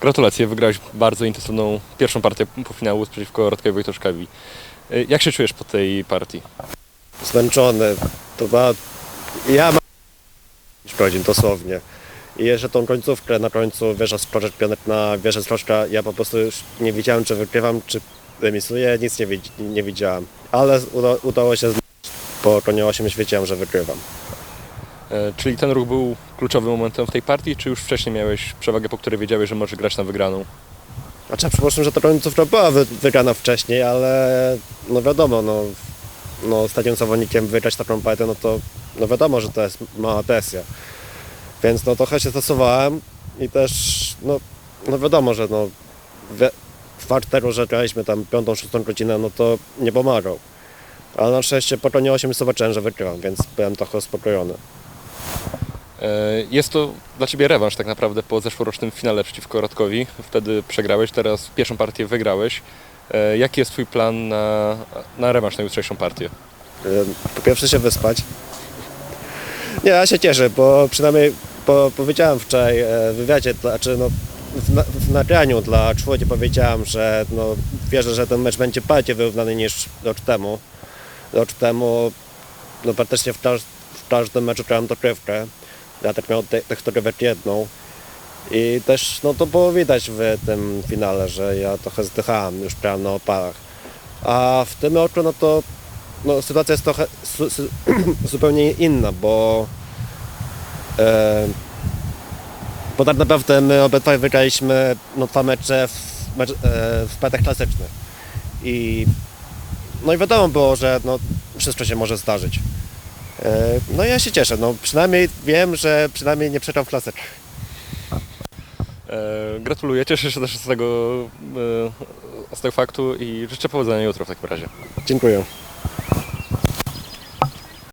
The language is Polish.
Gratulacje, wygrałeś bardzo intensywną pierwszą partię półfinału przeciwko Radkowi Wojtuszkowi. Y, Jak się czujesz po tej partii? zmęczony. To była... Ja mam 5 godzin dosłownie. I jeszcze tą końcówkę na końcu wieża pionek na wieżę Sroczka, ja po prostu już nie wiedziałem czy wygrywam, czy remisuję, nic nie, widz- nie widziałem. Ale uda, udało się po konie 8 już wiedziałem, że wygrywam. E, Czyli ten ruch był kluczowym momentem w tej partii, czy już wcześniej miałeś przewagę, po której wiedziałeś, że możesz grać na wygraną? Znaczy, przypuszczam, że ta końcówka była wy, wygrana wcześniej, ale no wiadomo, no, no ostatnim zawodnikiem wygrać taką partię, no to no wiadomo, że to jest mała presja. Więc no trochę się stosowałem i też no, no wiadomo, że no fakt tego, że graliśmy tam piątą, szóstą godzinę, no to nie pomagał. Ale na szczęście po konie 8 zobaczyłem, że wygrałem, więc byłem trochę uspokojony. E, Jest to dla Ciebie rewanż tak naprawdę po zeszłorocznym finale przeciwko Radkowi. Wtedy przegrałeś, teraz pierwszą partię wygrałeś. E, Jaki jest Twój plan na, na rewanż na jutrzejszą partię? Po pierwsze się wyspać. Nie, ja się cieszę, bo przynajmniej po, powiedziałem wczoraj e, w wywiadzie, znaczy no, w, w nagraniu dla czwórki powiedziałem, że no, wierzę, że ten mecz będzie bardziej wyrównany niż rok temu. Rok temu no, praktycznie w, w każdym meczu grałem. Ja tak miałem te- tych dokrywek jedną. I też no, to było widać w tym finale, że ja trochę zdychałem, już grałem na oparach. A w tym roku no to no, sytuacja jest trochę su, su, zupełnie inna, bo, e, bo tak naprawdę my obydwaj wygraliśmy no, dwa mecze w, mecz, e, w klasycznych. I, no i wiadomo było, że no, wszystko się może zdarzyć. E, no ja się cieszę, no, przynajmniej wiem, że przynajmniej nie przegrał w klasykach. E, Gratuluję, cieszę się też z tego, e, z tego faktu i życzę powodzenia jutro w takim razie. Dziękuję.